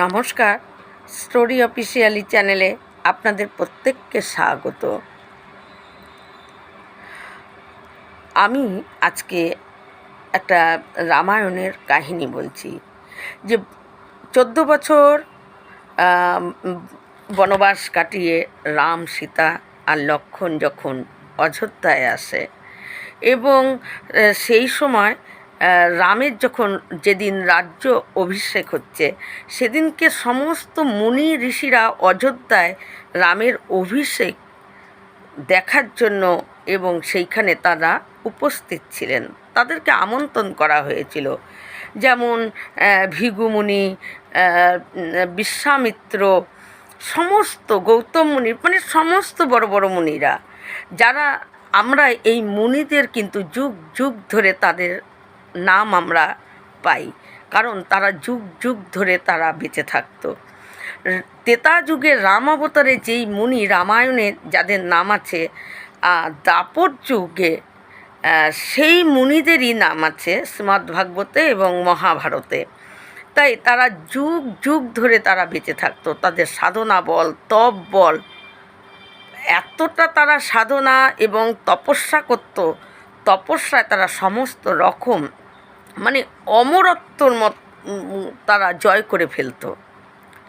নমস্কার। Story officially চ্যানেলে আপনাদের প্রত্যেককে স্বাগত। আমি আজকে একটা রামায়ণের কাহিনী বলছি, যে চোদ্দ বছর বনবাস কাটিয়ে রাম, সীতা আর লক্ষণ যখন অযোধ্যায় আসে এবং সেই সময় রামের যখন যেদিন রাজ্য অভিষেক হচ্ছে, সেদিনকে সমস্ত মুনি ঋষিরা অযোধ্যায় রামের অভিষেক দেখার জন্য এবং সেইখানে তারা উপস্থিত ছিলেন। তাদেরকে আমন্ত্রণ করা হয়েছিল। যেমন ভৃগুমুনি বিশ্বামিত্র, সমস্ত গৌতম মুনি মানে সমস্ত বড় বড় মুনিরা, যারা আমরা এই মুনিদের কিন্তু যুগ যুগ ধরে তাদের নাম আমরা পাই। কারণ তারা যুগ যুগ ধরে তারা বেঁচে থাকতো। তেতা যুগে রাম অবতারে যেই মুনি রামায়ণে যাদের নাম আছে দাপর যুগে সেই মুনিদেরই নাম আছে শ্রীমদ্ ভাগবতে এবং মহাভারতে। তাই তারা যুগ যুগ ধরে তারা বেঁচে থাকতো। তাদের সাধনা বল, তপ বল, এতটা তারা সাধনা এবং তপস্যা করত। তপস্যায় তারা সমস্ত রকম মানে অমরত্বর মত তারা জয় করে ফেলতো,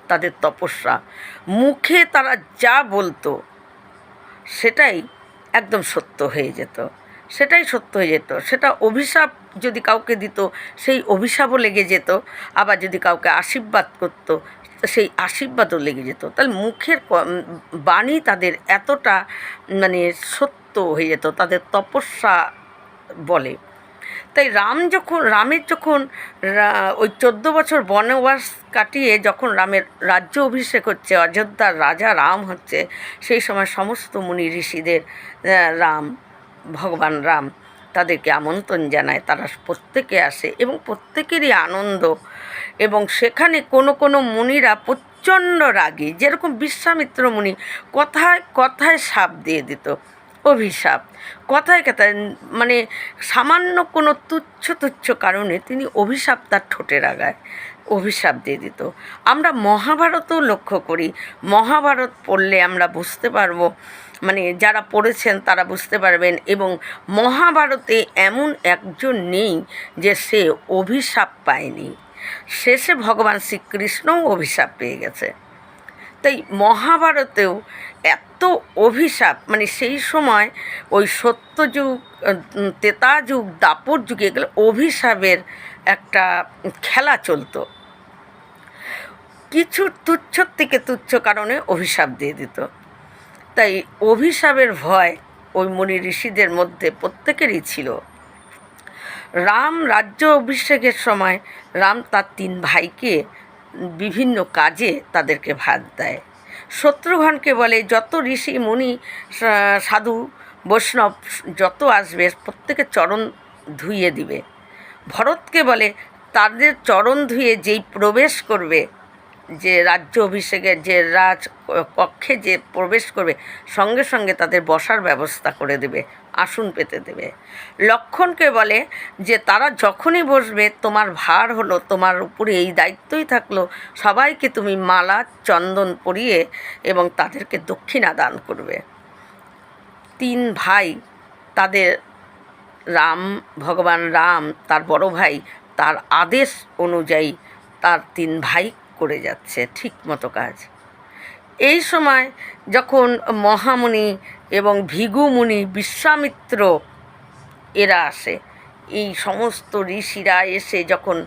তাদের তপস্যা। মুখে তারা যা বলতো, সেটাই একদম সত্য হয়ে যেত। সেটাই সত্য হয়ে যেত। সেটা অভিশাপ যদি কাউকে দিত, সেই অভিশাপও লেগে যেত। আবার যদি কাউকে আশীর্বাদ করত, সেই আশীর্বাদও লেগে যেত। তাহলে মুখের বাণী তাদের এতটা মানে সত্য হয়ে যেত, তাদের তপস্যা বলে। তাই রাম যখন, রামের যখন ওই চোদ্দ বছর বনবাস কাটিয়ে যখন রামের রাজ্য অভিষেক হচ্ছে, অযোধ্যার রাজা রাম হচ্ছে, সেই সময় সমস্ত মুনি ঋষিদের রাম, ভগবান রাম তাদেরকে আমন্ত্রণ জানায়। তারা প্রত্যেকে আসে এবং প্রত্যেকেরই আনন্দ এবং সেখানে কোনো কোনো মুনিরা প্রচণ্ড রাগী। যেরকম বিশ্বামিত্র মুনি কথায় কথায় সাপ দিয়ে দিত। অভিশাপ। কথায় কথায় মানে সামান্য কোনো তুচ্ছ তুচ্ছ কারণে তিনি অভিশাপ তার ঠোঁটে রাগায়, অভিশাপ দিয়ে দিত। আমরা মহাভারতও লক্ষ্য করি, মহাভারত পড়লে আমরা বুঝতে পারব মানে যারা পড়েছেন তারা বুঝতে পারবেন এবং মহাভারতে এমন একজন নেই যে সে অভিশাপ পায়নি। শেষে ভগবান শ্রীকৃষ্ণও অভিশাপ পেয়ে গেছে। তাই মহাভারতেও এত অভিশাপ মানে সেই সময় ওই সত্যযুগ তেতা যুগ দাপর যুগে এগুলো অভিশাপের একটা খেলা চলতো। কিছু তুচ্ছ থেকে তুচ্ছ কারণে অভিশাপ দিয়ে দিত। তাই অভিশাপের ভয় ওই মুনি ঋষিদের মধ্যে প্রত্যেকেরই ছিল। রাম রাজ্য অভিষেকের সময় রাম তার তিন ভাইকে বিভিন্ন কাজে তাদেরকে ভাত দেয়। শত্রুঘনকে বলে, যত ঋষি, মুনি সাধু, বৈষ্ণব, যত আসবে, প্রত্যেকে চরণ ধুইয়ে দিবে। ভরতকে বলে, তাদের চরণ ধুয়ে যেই প্রবেশ করবে যে রাজ্য অভিষেকের যে রাজ কক্ষে যে প্রবেশ করবে, সঙ্গে সঙ্গে তাদের বসার ব্যবস্থা করে দেবে, আসন পেতে দেবে। লক্ষণকে বলে যে, তারা যখনই বসবে, তোমার ভার হলো, তোমার উপরে এই দায়িত্বই থাকল, সবাইকে তুমি মালা, চন্দন পরিয়ে এবং তাদেরকে দক্ষিণা দান করবে। তিন ভাই, তাদের রাম, ভগবান রাম, তার বড় ভাই, তার আদেশ অনুযায়ী তার তিন ভাই করে যাচ্ছে, ঠিক মতো কাজ। এই সময় যখন মহামুনি এবং ভৃগুমুনি বিশ্বামিত্র এরা আসে, এই সমস্ত ঋষিরা এসে যখন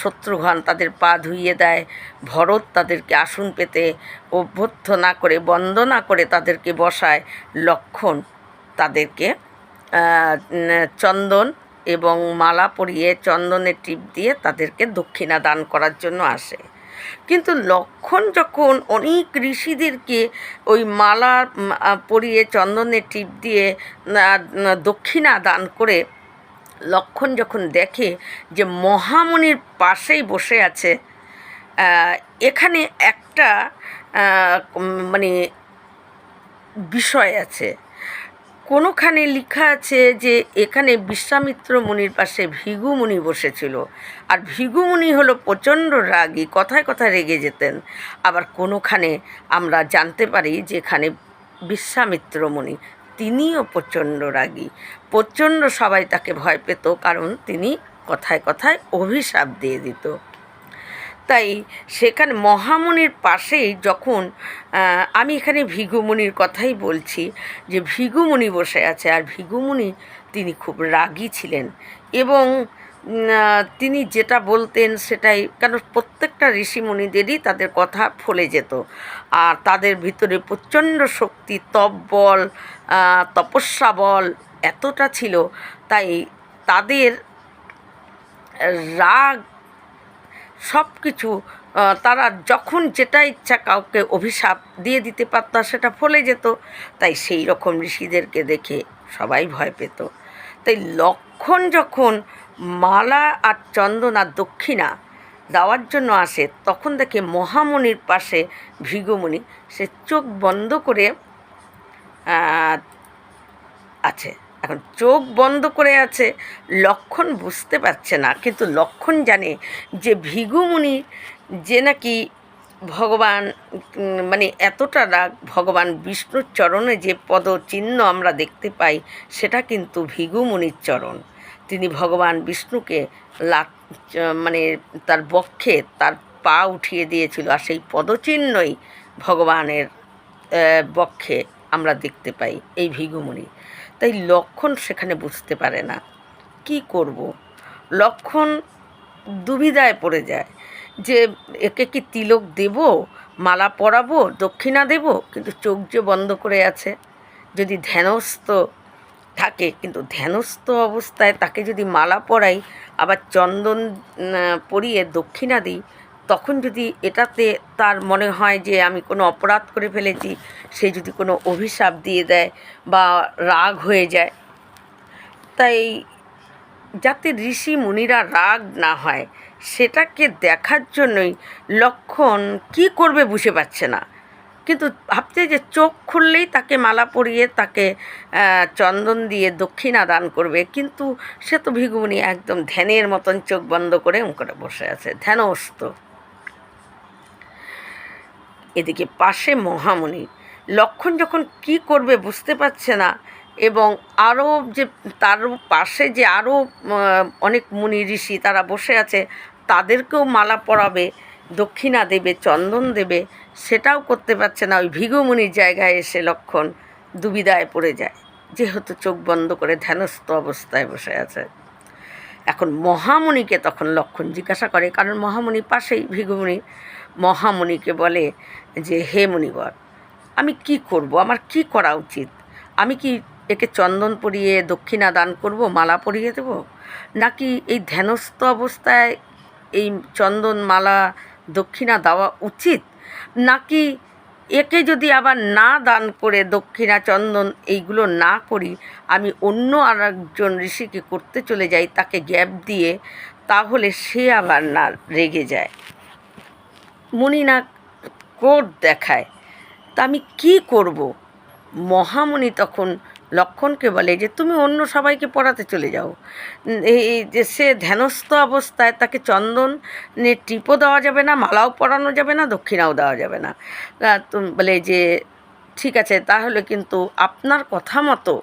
শত্রুঘ্ন তাদের পা ধুইয়ে দেয়, ভরত তাদেরকে আসন পেতে অভ্যর্থনা করে, বন্দনা করে তাদেরকে বসায় লক্ষণ তাদেরকে চন্দন এবং মালা পরিয়ে চন্দনের টিপ দিয়ে তাদেরকে দক্ষিণা দান করার জন্য আসে। কিন্তু লক্ষণ যখন অনেক ঋষিদেরকে ওই মালা পরিয়ে চন্দনের টিপ দিয়ে দক্ষিণা দান করে, লক্ষণ যখন দেখে যে মহামুনির পাশেই বসে আছে এখানে একটা মানে বিষয় আছে। কোনোখানে লেখা আছে যে এখানে বিশ্বামিত্র মুনির পাশে ভৃগু মুনি বসেছিল। আর ভৃগু হলো প্রচণ্ড রাগী, কথায় কথায় রেগে যেতেন। আবার কোনোখানে আমরা জানতে পারি যে এখানে বিশ্বামিত্র মুনি, তিনিও প্রচণ্ড রাগী। প্রচণ্ড সবাই তাকে ভয় পেত, কারণ তিনি কথায় কথায় অভিশাপ দিয়ে দিত। তাই সেখানে মহামনির পাশেই যখন আমি এখানে ভৃগুমুনির কথাই বলছি যে ভৃগুমুনি বসে আছে। আর ভৃগুমুনি তিনি খুব রাগী ছিলেন এবং তিনি যেটা বলতেন সেটাই, কেন প্রত্যেকটা ঋষিমুনিদেরই তাদের কথা ফলে যেত। আর তাদের ভিতরে প্রচণ্ড শক্তি, তপ বল তপস্যা বল এতটা ছিল, তাই তাদের রাগ সব কিছু তারা যখন যেটা ইচ্ছা কাউকে অভিশাপ দিয়ে দিতে পারত, সেটা ফলে যেত। তাই সেই রকম ঋষিদেরকে দেখে সবাই ভয় পেত। তাই লক্ষণ যখন মালা আর চন্দন আর দক্ষিণা দেওয়ার জন্য আসে, তখন দেখে মহামুনির পাশে ভৃগুমুনি সে চোখ বন্ধ করে আছে। এখন চোখ বন্ধ করে আছে, লক্ষণ বুঝতে পারছে না। কিন্তু লক্ষণ জানে যে ভৃগুমুনি যে নাকি ভগবান মানে এতটা রাগ, ভগবান বিষ্ণুর চরণে যে পদচিহ্ন আমরা দেখতে পাই, সেটা কিন্তু ভৃগুমুনির চরণ। তিনি ভগবান বিষ্ণুকে লাট মানে তার বক্ষে তার পা উঠিয়ে দিয়েছিল, আর সেই পদচিহ্নই ভগবানের বক্ষে আমরা দেখতে পাই, এই ভৃগুমুনি তাই লক্ষণ সেখানে বুঝতে পারে না। কি করব? লক্ষণ দুবিধায় পড়ে যায়। যে একে কি তিলক দেব, মালা পরাবো, দক্ষিণা দেব, কিন্তু চোখ যে বন্ধ করে আছে। যদি ধ্যানস্থ থাকে, কিন্তু ধ্যানস্থ অবস্থায় তাকে যদি মালা পরাই, আবার চন্দন পরিয়ে দক্ষিণা দিই তখন যদি এটাতে তার মনে হয় যে আমি কোনো অপরাধ করে ফেলেছি, সে যদি কোনো অভিশাপ দিয়ে দেয় বা রাগ হয়ে যায়, তাই যাতে ঋষি মুনিরা রাগ না হয়, সেটাকে দেখার জন্যই লক্ষণ কি করবে বুঝে পাচ্ছে না। কিন্তু ভাবছে যে চোখ খুললেই তাকে মালা পরিয়ে তাকে চন্দন দিয়ে দক্ষিণা দান করবে, কিন্তু সে তো ভিগুমনি একদম ধ্যানের মতন চোখ বন্ধ করে করে বসে আছে, ধ্যানস্থ। এদিকে পাশে মহামণি। লক্ষণ যখন কি করবে বুঝতে পারছে না এবং আরও যে তার পাশে যে আরও অনেক মুনি ঋষি তারা বসে আছে, তাদেরকেও মালা পরাবে, দক্ষিণা দেবে, চন্দন দেবে, সেটাও করতে পারছে না। ওই ভিগুমুনির জায়গায় এসে লক্ষণ দুবিধায় পড়ে যায়, যেহেতু চোখ বন্ধ করে ধ্যানস্থ অবস্থায় বসে আছে। এখন মহামণিকে তখন লক্ষণ জিজ্ঞাসা করে, কারণ মহামুনি পাশেই ভৃগুমুনি মহামুনিকে বলে যে, হে মুনিবর, আমি কি করব? আমার কি করা উচিত? আমি কি একে চন্দন পরিয়ে দক্ষিণা দান করব, মালা পরিয়ে দেব? নাকি এই ধ্যানস্থ অবস্থায় এই চন্দন মালা দক্ষিণা দেওয়া উচিত? নাকি একে যদি আবার না দান করে দক্ষিণা, চন্দন এইগুলো না করি, আমি অন্য আর একজন ঋষিকে করতে চলে যাই, তাকে গ্যাপ দিয়ে, তাহলে সে আবার না রেগে যায়। মুনি না কোট দেখায়। তা আমি কি করব? মহামুনি তখন লক্ষণকে বলে যে, তুমি অন্য সবাইকে পড়াতে চলে যাও। এই এই যে সে ধ্যানস্থ অবস্থায় তাকে চন্দন টিপও দেওয়া যাবে না, মালাও পরানো যাবে না, দক্ষিণাও দেওয়া যাবে না। তুমি, বলে যে, ঠিক আছে, তাহলে কিন্তু আপনার কথা মতো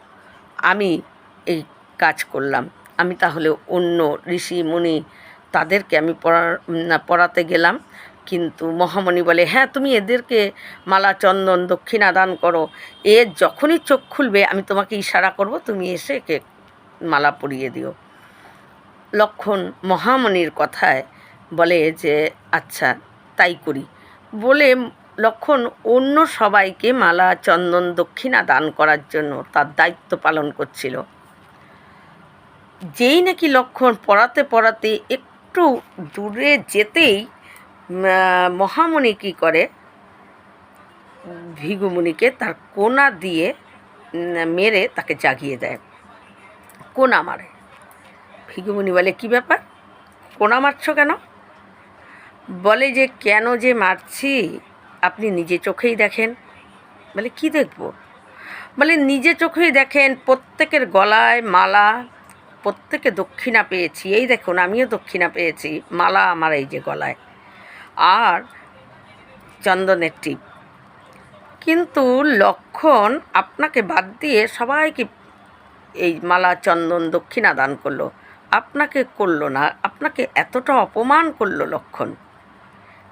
আমি এই কাজ করলাম। আমি তাহলে অন্য ঋষি, মুনি তাদেরকে আমি পড়া পড়াতে গেলাম। কিন্তু মহামণি বলে হ্যাঁ তুমি এদেরকে মালা, চন্দন, দক্ষিণা দান করো। এ যখনই চোখ খুলবে, আমি তোমাকে ইশারা করব, তুমি এসে একে মালা পরিয়ে দিও। লক্ষণ মহামণির কথায় বলে যে আচ্ছা তাই করি। বলে লক্ষণ অন্য সবাইকে মালা, চন্দন, দক্ষিণা দান করার জন্য তার দায়িত্ব পালন করছিল। যেই নাকি লক্ষণ পড়াতে পড়াতে একটু দূরে যেতেই মহামণি কী করে? ভিগুমুনিকে তার কোনা দিয়ে মেরে তাকে জাগিয়ে দেয়। কোনা মারে। ভিগুমুনি বলে, কি ব্যাপার? কোনা মারছো কেন? বলে যে, কেন যে মারছি, আপনি নিজে চোখেই দেখেন। বলে, কি দেখব? বলে, নিজে চোখেই দেখেন, প্রত্যেকের গলায় মালা, প্রত্যেকে দক্ষিণা পেয়েছি। এই দেখুন, আমিও দক্ষিণা পেয়েছি, মালা আমার এই যে গলায়। আর চন্দনের টিপ। কিন্তু লক্ষণ আপনাকে বাদ দিয়ে সবাইকে এই মালা চন্দন দক্ষিণা দান করল। আপনাকে করল না, আপনাকে এতটা অপমান করল লক্ষণ।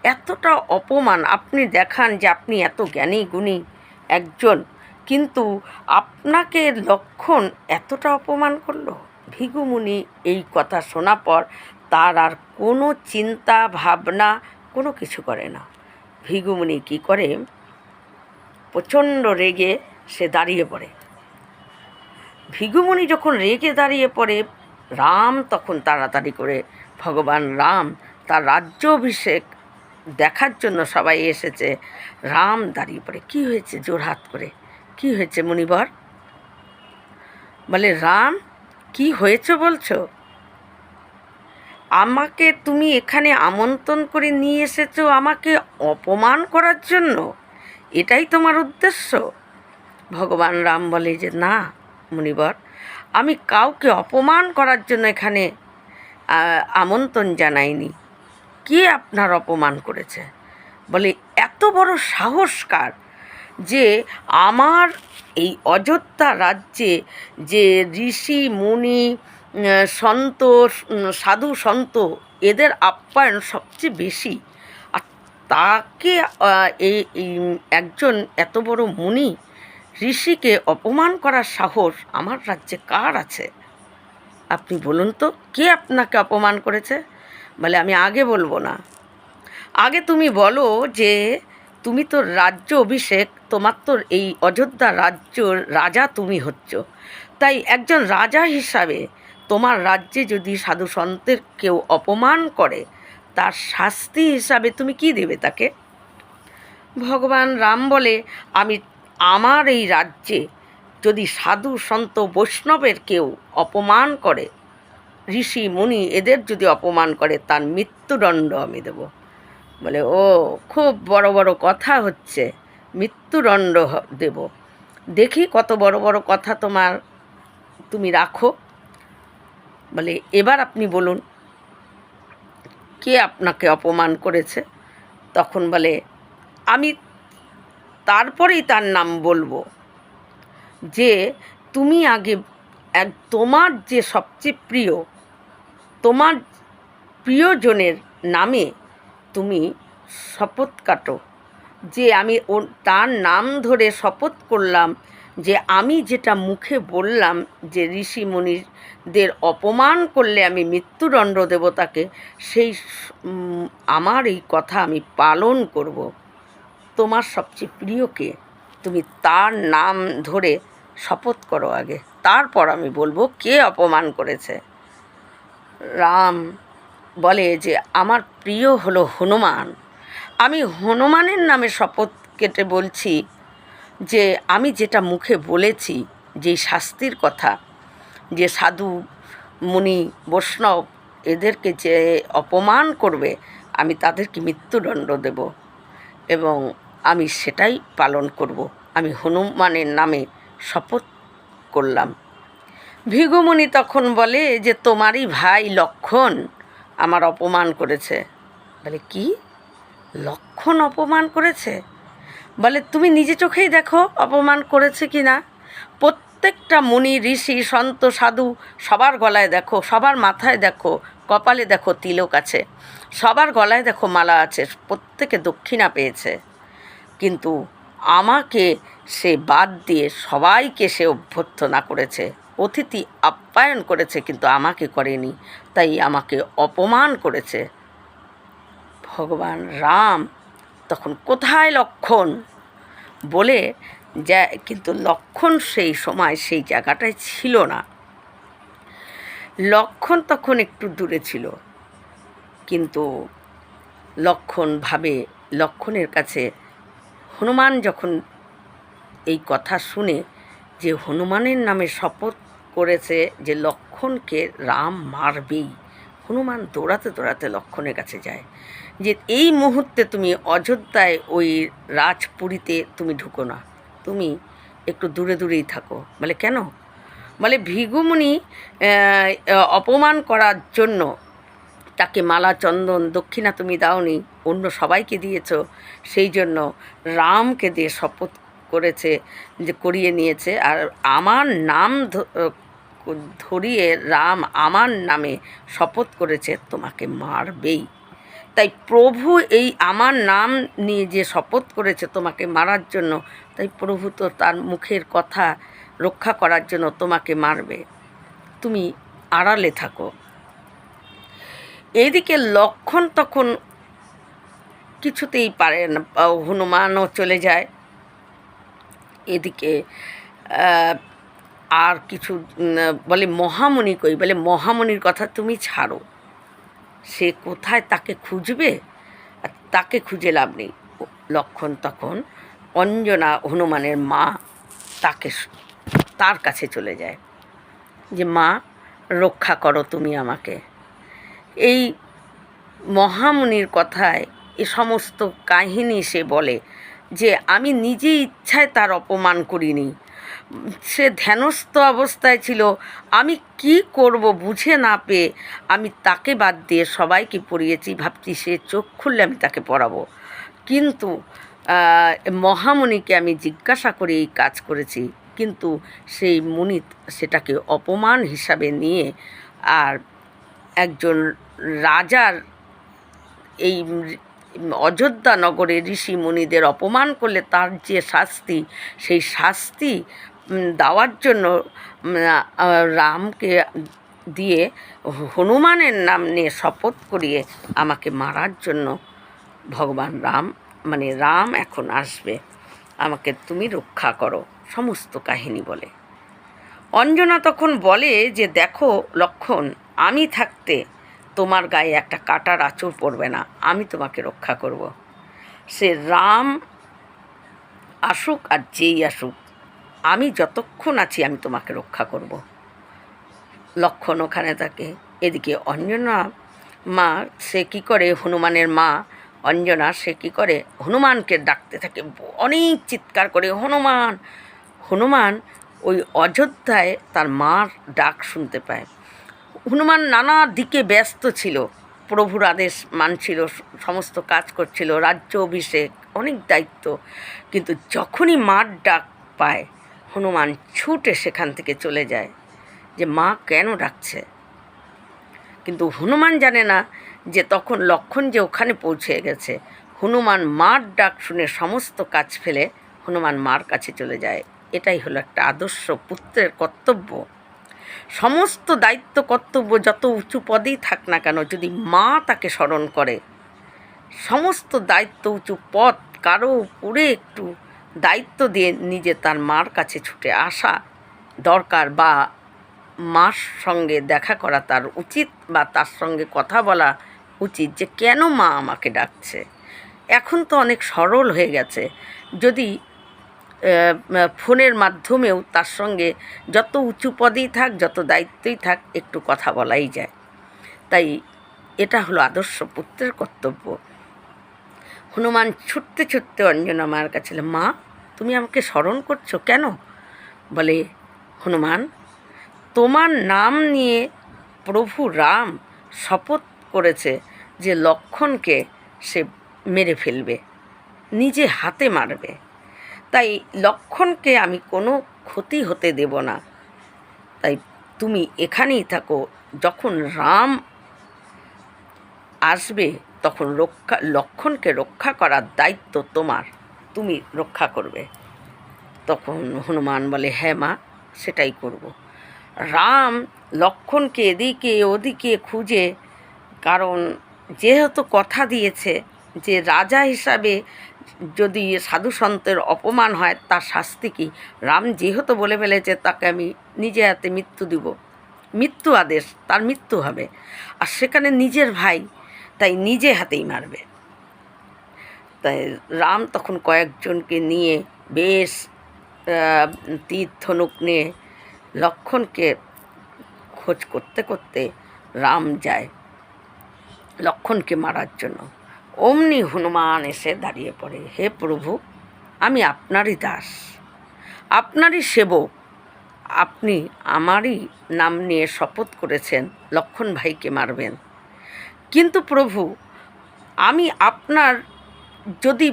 এতটা অপমান আপনি দেখান যে আপনি এত জ্ঞানী গুণী একজন, কিন্তু আপনাকে লক্ষণ এতটা অপমান করল? ভিগুমুনি এই কথা শোনা পর তার আর কোনো চিন্তা, ভাবনা কোনো কিছু করে না। ভিগুমুনি কি করে? প্রচণ্ড রেগে সে দাঁড়িয়ে পড়ে। ভিগুমুনি যখন রেগে দাঁড়িয়ে পড়ে, রাম তখন তাড়াতাড়ি করে, ভগবান রাম, তার রাজ্য অভিষেক দেখার জন্য সবাই এসেছে। রাম দাঁড়িয়ে পড়ে, কি হয়েছে? জোরহাত করে। কি হয়েছে, মুনিবর? বলে, রাম, কি হয়েছে বলছো? আমাকে তুমি এখানে আমন্ত্রণ করে নিয়ে এসেছ আমাকে অপমান করার জন্য? এটাই তোমার উদ্দেশ্য? ভগবান রাম বলে যে, না, মুনিবর, আমি কাউকে অপমান করার জন্য এখানে আমন্ত্রণ জানাইনি। কে আপনার অপমান করেছে? বলে, এত বড় সাহসকার যে আমার এই অযোধ্যা রাজ্যে যে ঋষি, মুনি সন্ত সাধু, সন্ত, এদের আপ্যায়ন সবচেয়ে বেশি। আর তাকে এই একজন এত বড় মুনি, ঋষিকে অপমান করার সাহস আমার রাজ্যে কার আছে? আপনি বলুন তো, কে আপনাকে অপমান করেছে? বলে আমি আগে বলব না। আগে তুমি বলো যে, তুমি তো রাজ্য অভিষেক, তোমার তো এই অযোধ্যা রাজ্যর রাজা তুমি হচ্ছ। তাই একজন রাজা হিসাবে তোমার রাজ্যে যদি সাধু সন্তের কেউ অপমান করে, তার শাস্তি হিসাবে তুমি কি দেবে তাকে? ভগবান রাম বলে, আমি আমার এই রাজ্যে যদি সাধু সন্ত বৈষ্ণবের কেউ অপমান করে, ঋষি মুনি এদের যদি অপমান করে, তার মৃত্যুদণ্ড আমি দেব। বলে, ও, খুব বড় বড় কথা হচ্ছে, মৃত্যুদণ্ড দেব। দেখি কত বড় বড় কথা তোমার, তুমি রাখো। বলে, এবার আপনি বলুন, কে আপনাকে অপমান করেছে? তখন বলে, আমি তারপরেই তার নাম বলব যে, তুমি আগে এক, তোমার যে সবচেয়ে প্রিয়, তোমার প্রিয়জনের নামে তুমি শপথ কাটো যে, আমি ওর, তার নাম ধরে শপথ করলাম যে আমি যেটা মুখে বললাম যে ঋষি মুনিদের অপমান করলে আমি মৃত্যুদণ্ড দেব তাকে সেই আমার এই কথা আমি পালন করব। তোমার সবচেয়ে প্রিয়কে তুমি তার নাম ধরে শপথ করো আগে। তারপর আমি বলব কে অপমান করেছে। রাম বলে যে, আমার প্রিয় হলো হনুমান। আমি হনুমানের নামে শপথ কেটে বলছি যে আমি যেটা মুখে বলেছি যেই শাস্তির কথা, যে সাধু, মুনি, বৈষ্ণব এদেরকে যে অপমান করবে, আমি তাদেরকে মৃত্যুদণ্ড দেব এবং আমি সেটাই পালন করব। আমি হনুমানের নামে শপথ করলাম। ভিগুমণি তখন বলে যে, তোমারই ভাই লক্ষণ আমার অপমান করেছে। বলে, কি? লক্ষণ অপমান করেছে? বলে, তুমি নিজে চোখেই দেখো অপমান করেছে কি না? প্রত্যেকটা মুনি, ঋষি, সন্ত, সাধু সবার গলায় দেখো, সবার মাথায় দেখো, কপালে দেখো তিলক আছে, সবার গলায় দেখো মালা আছে, প্রত্যেকে দক্ষিণা পেয়েছে। কিন্তু আমাকে সে বাদ দিয়ে সবাইকে সে অভ্যর্থনা করেছে, অতিথি আপ্যায়ন করেছে, কিন্তু আমাকে করেনি, তাই আমাকে অপমান করেছে। ভগবান রাম তখন কোথায় লক্ষণ? বলে যা, কিন্তু লক্ষণ সেই সময় সেই জায়গাটায় ছিল না। লক্ষণ তখন একটু দূরে ছিল। কিন্তু লক্ষণ ভাবে, লক্ষণের কাছে হনুমান যখন এই কথা শুনে যে হনুমানের নামে শপথ করেছে যে লক্ষণকে রাম মারবেই, হনুমান দৌড়াতে দৌড়াতে লক্ষণের কাছে যায়। যে এই মুহূর্তে তুমি অযোধ্যায় ওই রাজপুরীতে তুমি ঢুকো না। তুমি একটু দূরে দূরেই থাকো। বলে কেন? বলে ভিগুমুনি অপমান করার জন্য তাকে মালা চন্দন দক্ষিণা তুমি দাওনি, অন্য সবাইকে দিয়েছ, সেই জন্য রামকে দিয়ে শপথ করেছে যে করিয়ে নিয়েছে। আর আমার নাম ধরিয়ে রাম আমার নামে শপথ করেছে, তোমাকে মারবেই। তাই প্রভু এই আমার নাম নিয়ে যে শপথ করেছে তোমাকে মারার জন্য, তাই প্রভু তো তার মুখের কথা রক্ষা করার জন্য তোমাকে মারবে। তুমি আড়ালে থাকো। এদিকে লক্ষণ তখন কিছুতেই পারে না, হনুমানও চলে যায়। এদিকে আর কিছু বলে মহামণি কই, বলে মহামণির কথা তুমি ছাড়ো। সে কোথায় তাকে খুঁজবে? তাকে খুঁজে লাভ নেই। লক্ষণ তখন অঞ্জনা হনুমানের মা তাকে তার কাছে চলে যায়। যে, মা, রক্ষা করো তুমি আমাকে। এই মহামুনির কথায় এ সমস্ত কাহিনী সে বলে যে, আমি নিজে ইচ্ছায় তার অপমান করিনি। সে ধ্যানস্থ অবস্থায় ছিল। আমি কি করব বুঝে না পেয়ে আমি তাকে বাদ দিয়ে সবাইকে পড়িয়েছি। ভাবছি সে চোখ খুললে আমি তাকে পড়াবো। কিন্তু আহ, মহামুনিকে আমি জিজ্ঞাসা করে এই কাজ করেছি। কিন্তু সেই মুনি সেটাকে অপমান হিসাবে নিয়ে আর একজন রাজার এই অযোধ্যা নগরে ঋষি মুনিদের অপমান করলে তার যে শাস্তি সেই শাস্তি দেওয়ার জন্য রামকে দিয়ে হনুমানের নাম নিয়ে শপথ করিয়ে আমাকে মারার জন্য ভগবান রাম মানে রাম এখন আসবে। আমাকে তুমি রক্ষা করো, সমস্ত কাহিনী বলে। অঞ্জনা তখন বলে যে, দেখো লক্ষণ, আমি থাকতে তোমার গায়ে একটা কাটার আঁচড় পড়বে না, আমি তোমাকে রক্ষা করব। সে রাম আসুক আর যেই আসুক আমি যতক্ষণ আছি, আমি তোমাকে রক্ষা করব। লক্ষণ ওখানে থাকে, এদিকে অঞ্জনা মা, সে কী করে হনুমানের মা? অঞ্জনা, সে কী করে হনুমানকে ডাকতে থাকে, অনেক চিৎকার করে, হনুমান হনুমান! ওই অযোধ্যায় তার মার ডাক শুনতে পায়। হনুমান নানা দিকে ব্যস্ত ছিল, প্রভুর আদেশ মানছিল, সমস্ত কাজ করছিল, রাজ্য অভিষেক, অনেক দায়িত্ব। কিন্তু যখনই মার ডাক পায় হনুমান ছুটে সেখান থেকে চলে যায় যে মা কেন ডাকছে? কিন্তু হনুমান জানে না যে তখন লক্ষণ যে ওখানে পৌঁছে গেছে। হনুমান মার ডাক শুনে সমস্ত কাজ ফেলে হনুমান মার কাছে চলে যায়। এটাই হলো একটা আদর্শ পুত্রের কর্তব্য। সমস্ত দায়িত্ব, কর্তব্য যত উঁচু পদেই থাক না কেন, যদি মা তাকে স্মরণ করে, সমস্ত দায়িত্ব উঁচু পদ কারও উপরে একটু দায়িত্ব দিয়ে নিজে তার মার কাছে ছুটে আসা দরকার বা মার সঙ্গে দেখা করা তার উচিত বা তার সঙ্গে কথা বলা উচিত যে কেন মা আমাকে ডাকছে। এখন তো অনেক সরল হয়ে গেছে। যদি ফোনের মাধ্যমেও তার সঙ্গে যত উঁচু পদেই থাক, যত দায়িত্বই থাক, একটু কথা বলাই যায়। তাই এটা হলো আদর্শ পুত্রের কর্তব্য। হনুমান ছুটতে ছুটতে অঞ্জনা মার কাছে মা, তুমি আমাকে স্মরণ করছ কেন? বলে, হনুমান, তোমার নাম নিয়ে প্রভু রাম শপথ করেছে যে লক্ষণকে সে মেরে ফেলবে, নিজে হাতে মারবে। তাই লক্ষণকে আমি কোনো ক্ষতি হতে দেব না। তাই তুমি এখানেই থাকো, যখন রাম আসবে তখন রক্ষা, লক্ষণকে রক্ষা করার দায়িত্ব তোমার। তুমি রক্ষা করবে। তখন হনুমান বলে হ্যাঁ মা, সেটাই করব। রাম লক্ষণকে এদিকে ওদিকে খুঁজে, কারণ যেহেতু কথা দিয়েছে যে রাজা হিসাবে যদি সাধু সন্তের অপমান হয়, তার শাস্তি কী? রাম যেহেতু বলে ফেলেছে, তাকে আমি নিজে হাতে মৃত্যু দিব। মৃত্যু আদেশ, তার মৃত্যু হবে। আর সেখানে নিজের ভাই তাই নিজে হাতেই মারবে। তাই রাম তখন কয়েকজনকে নিয়ে বেশ তীর্থনুক নিয়ে লক্ষণকে খোঁজ করতে করতে রাম যায় লক্ষণকে মারার জন্য। অমনি হনুমান এসে দাঁড়িয়ে পড়ে, হে প্রভু, আমি আপনারই দাস, আপনারই সেবক, আপনি আমারই নাম নিয়ে শপথ করেছেন, লক্ষণ ভাইকে মারবেন। কিন্তু প্রভু, আমি আপনার যদি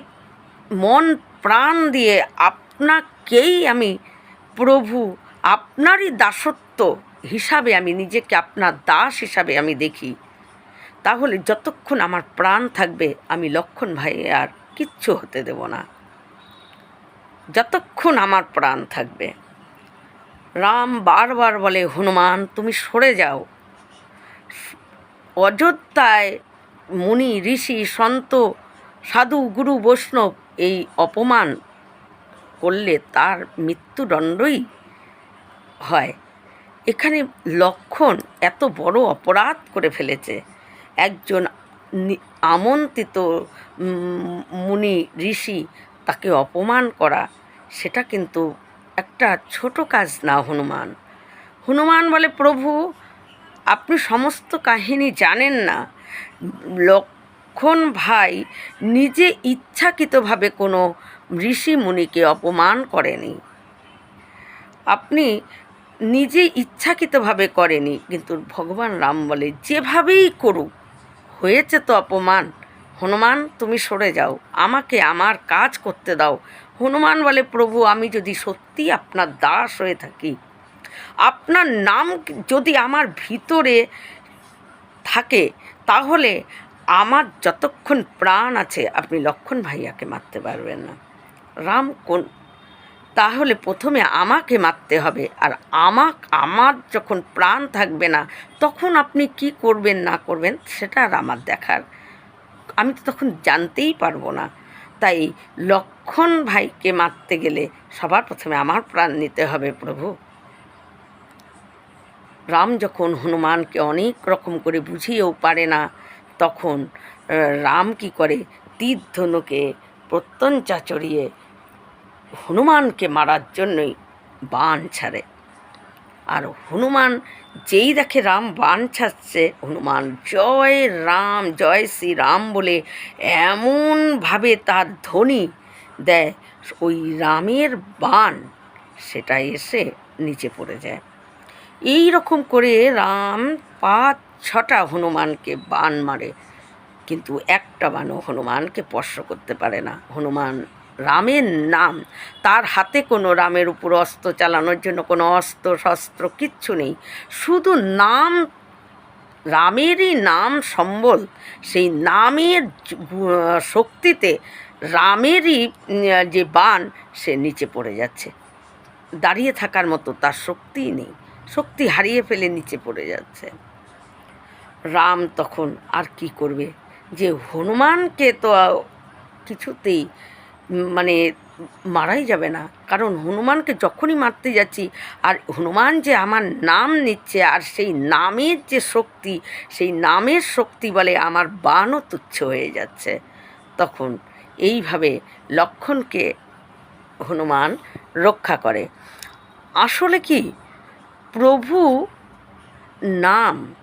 মন প্রাণ দিয়ে আপনাকেই আমি প্রভু, আপনারই দাসত্ব হিসাবে আমি নিজেকে আপনার দাস হিসাবে আমি দেখি, তাহলে যতক্ষণ আমার প্রাণ থাকবে, আমি লক্ষণ ভাই আর কিচ্ছু হতে দেব না। যতক্ষণ আমার প্রাণ থাকবে। রাম বারবার বলে, হনুমান, তুমি সরে যাও। অযোধ্যায় মুনি, ঋষি, সন্ত, সাধু, গুরু, বৈষ্ণব এই অপমান করলে তার মৃত্যুদণ্ডই হয়। এখানে লক্ষণ এত বড় অপরাধ করে ফেলেছে। একজন আমন্ত্রিত মুনি, ঋষি তাকে অপমান করা, সেটা কিন্তু একটা ছোট কাজ না, হনুমান। হনুমান বলে, প্রভু আপনি সমস্ত কাহিনী জানেন না। লক্ষণ ভাই নিজে ইচ্ছাকৃতভাবে কোনো ঋষি মুনিকে অপমান করেনি। আপনি নিজে ইচ্ছাকৃতভাবে করেনি, কিন্তু ভগবান রাম বলে, যেভাবেই করুক, হয়েছে তো অপমান। হনুমান, তুমি সরে যাও, আমাকে আমার কাজ করতে দাও। হনুমান বলে, প্রভু, আমি যদি সত্যি আপনার দাস হয়ে থাকি আপনার নাম যদি আমার ভিতরে থাকে, তাহলে আমার যতক্ষণ প্রাণ আছে, আপনি লক্ষণ ভাইয়াকে মারতে পারবেন না। রাম কোন তাহলে প্রথমে আমাকে মারতে হবে, আর আমাক আমার যখন প্রাণ থাকবে না, তখন আপনি কি করবেন, না করবেন, সেটা আর আমার দেখার আমি তো তখন জানতেই পারব না। তাই লক্ষণ ভাইকে মারতে গেলে সবার প্রথমে আমার প্রাণ নিতে হবে প্রভু। রাম যখন হনুমানকে অনেক রকম করে বুঝিয়েও পারে না, তখন রাম কি করে? তীর ধনুকে প্রত্যঞ্চা চড়িয়ে হনুমানকে মারার জন্যই বান ছাড়ে। আর হনুমান যেই দেখে রাম বান ছাড়ছে, হনুমান জয় রাম, জয় শ্রী রাম বলে এমনভাবে তার ধ্বনি দেয়, ওই রামের বান, সেটা এসে নিচে পড়ে যায়। এই রকম করে রাম পাঁচ, ছটা হনুমানকে বান মারে। কিন্তু একটা বানও হনুমানকে স্পর্শ করতে পারে না। হনুমান রামের নাম। তার হাতে কোনো রামের উপর অস্ত্র চালানোর জন্য কোনো অস্ত্র, শস্ত্র কিচ্ছু নেই। শুধু নাম, রামেরই নাম সম্বল। সেই নামের শক্তিতে রামেরই, যে বান, সে নিচে পড়ে যাচ্ছে। দাঁড়িয়ে থাকার মতো তার শক্তিই নেই। শক্তি হারিয়ে ফেলে নিচে পড়ে যাচ্ছে। রাম তখন আর কি করবে? যে হনুমানকে তো কিছুতেই মানে মারাই যাবে না। কারণ হনুমানকে যখনই মারতে যাচ্ছি, আর হনুমান যে আমার নাম নিচ্ছে, আর সেই নামের যে শক্তি, সেই নামের শক্তি বলে আমার বানও তুচ্ছ হয়ে যাচ্ছে। তখন এইভাবে লক্ষণকে হনুমান রক্ষা করে। আসলে কি? প্রভু নাম।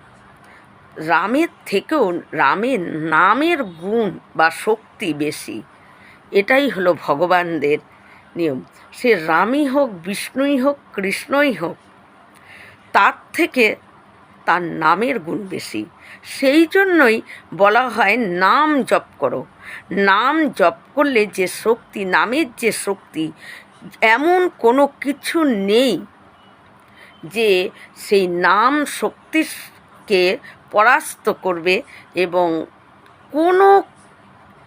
রামের থেকেও রামের নামের গুণ বা শক্তি বেশি। এটাই হলো ভগবানদের নিয়ম। সে রামই হোক, বিষ্ণুই হোক, কৃষ্ণই হোক, তার থেকে তার নামের গুণ বেশি। সেই জন্যই বলা হয় নাম জপ করো। নাম জপ করলে যে শক্তি, নামের যে শক্তি, এমন কোনো কিছু নেই যে সেই নাম শক্তিকে পরাস্ত করবে এবং কোনো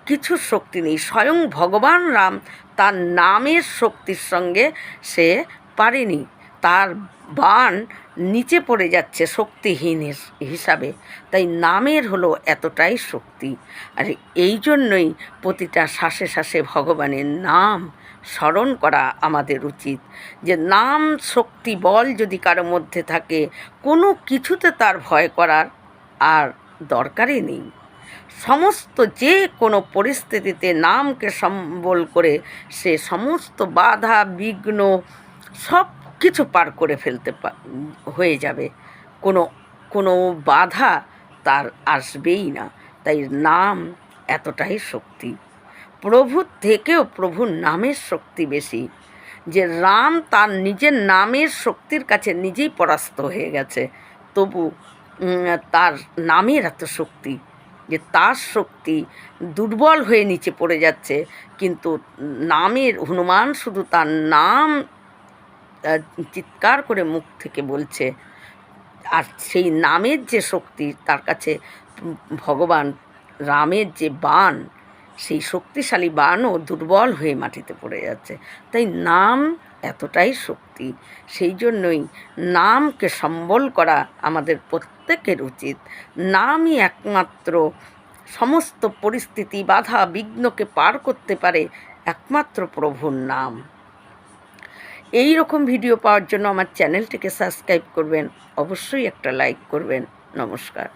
কিছু শক্তি নেই, স্বয়ং ভগবান রাম তার নামের শক্তির সঙ্গে সে পারেনি। তার বান নিচে পড়ে যাচ্ছে শক্তিহীন হিস- হিসাবে। তাই নামের হলো এতটাই শক্তি। আর এই জন্যই প্রতিটা শ্বাসে শ্বাসে ভগবানের নাম স্মরণ করা আমাদের উচিত। যে নাম, শক্তি, বল যদি কারও মধ্যে থাকে, কোনো কিছুতে তার ভয় করার আর দরকারই নেই। সমস্ত যে কোনো পরিস্থিতিতে নামকে সম্বল করে সে সমস্ত বাধা, বিঘ্ন সব কিছু পার করে ফেলতে হয়ে যাবে। কোনো কোনো বাধা তার আসবেই না। তাই নাম এতটাই শক্তি। প্রভুর থেকেও প্রভুর নামের শক্তি বেশি। যে রাম তার নিজের নামের শক্তির কাছে নিজেই পরাস্ত হয়ে গেছে। তবু তার নামের এত শক্তি যে তার শক্তি দুর্বল হয়ে নিচে পড়ে যাচ্ছে। কিন্তু নামের, হনুমান শুধু তার নাম চিৎকার করে মুখ থেকে বলছে। আর সেই নামের যে শক্তি, তার কাছে ভগবান রামের যে বাণ সেই শক্তিশালী বানও দুর্বল হয়ে মাটিতে পড়ে যাচ্ছে। তাই নাম এতটাই শক্তি, সেই জন্যই নামকে সম্বল করা আমাদের প্রত্যেকের উচিত। নামই একমাত্র সমস্ত পরিস্থিতি, বাধা, বিঘ্নকে পার করতে পারে একমাত্র প্রভুর নাম। এই রকম ভিডিও পাওয়ার জন্য আমার চ্যানেলটিকে সাবস্ক্রাইব করবেন, অবশ্যই একটা লাইক করবেন। নমস্কার।